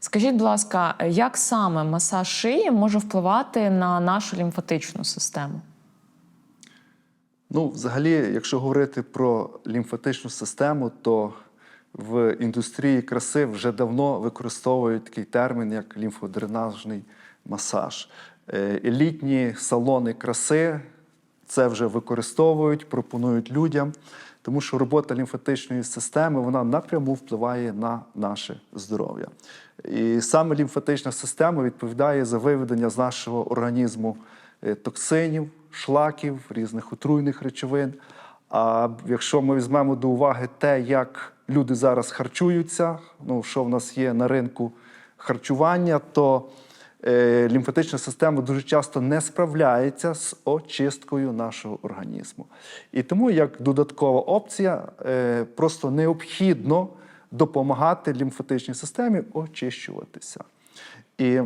Скажіть, будь ласка, як саме масаж шиї може впливати на нашу лімфатичну систему? Ну, взагалі, якщо говорити про лімфатичну систему, то в індустрії краси вже давно використовують такий термін, як лімфодренажний масаж. Е, Елітні салони краси це вже використовують, пропонують людям, тому що робота лімфатичної системи вона напряму впливає на наше здоров'я. І саме лімфатична система відповідає за виведення з нашого організму е, токсинів, шлаків, різних отруйних речовин. А якщо ми візьмемо до уваги те, як люди зараз харчуються, ну що в нас є на ринку харчування, то лімфатична система дуже часто не справляється з очисткою нашого організму. І тому, як додаткова опція, е, просто необхідно допомагати лімфатичній системі очищуватися. І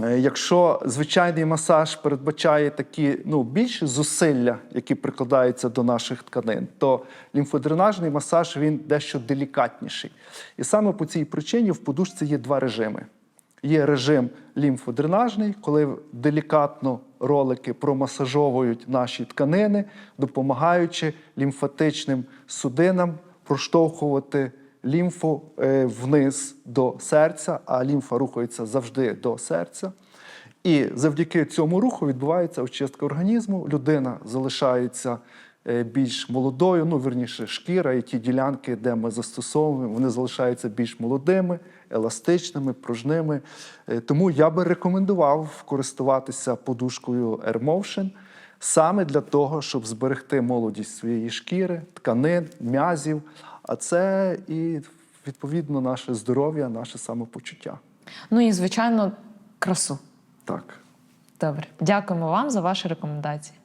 Е, Якщо звичайний масаж передбачає такі ну, більші зусилля, які прикладаються до наших тканин, то лімфодренажний масаж він дещо делікатніший. І саме по цій причині в подушці є два режими. Є режим лімфодренажний, коли делікатно ролики промасажовують наші тканини, допомагаючи лімфатичним судинам проштовхувати лімфу е, вниз до серця, а лімфа рухається завжди до серця. І завдяки цьому руху відбувається очистка організму. Людина залишається більш молодою, ну вірніше, шкіра і ті ділянки, де ми застосовуємо, вони залишаються більш молодими, еластичними, пружними. Е, Тому я би рекомендував користуватися подушкою AirMotion саме для того, щоб зберегти молодість своєї шкіри, тканин, м'язів. А це і відповідно наше здоров'я, наше самопочуття. Ну і звичайно, красу. Так. Добре, дякуємо вам за ваші рекомендації.